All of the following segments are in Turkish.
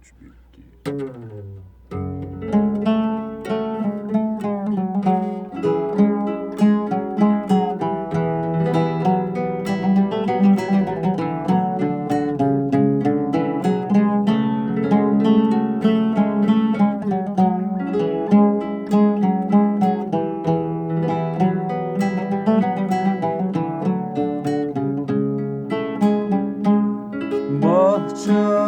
3, 1, 2. Bahçede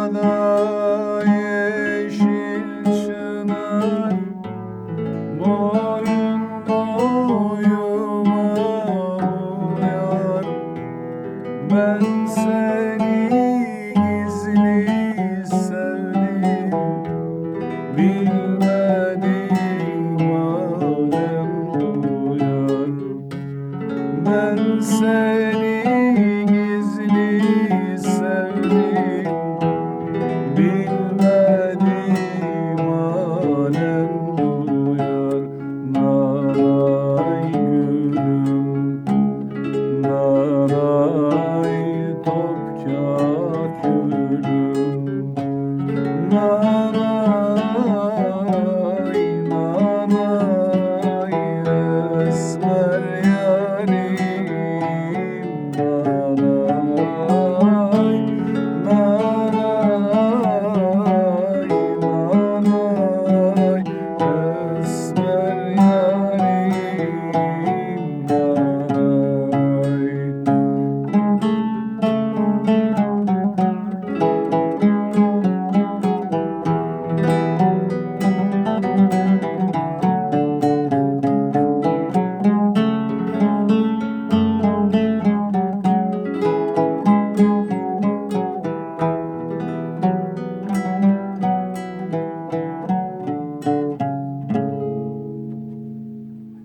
Ben seni gizli Bilmedim alem duyar. Ben seni love.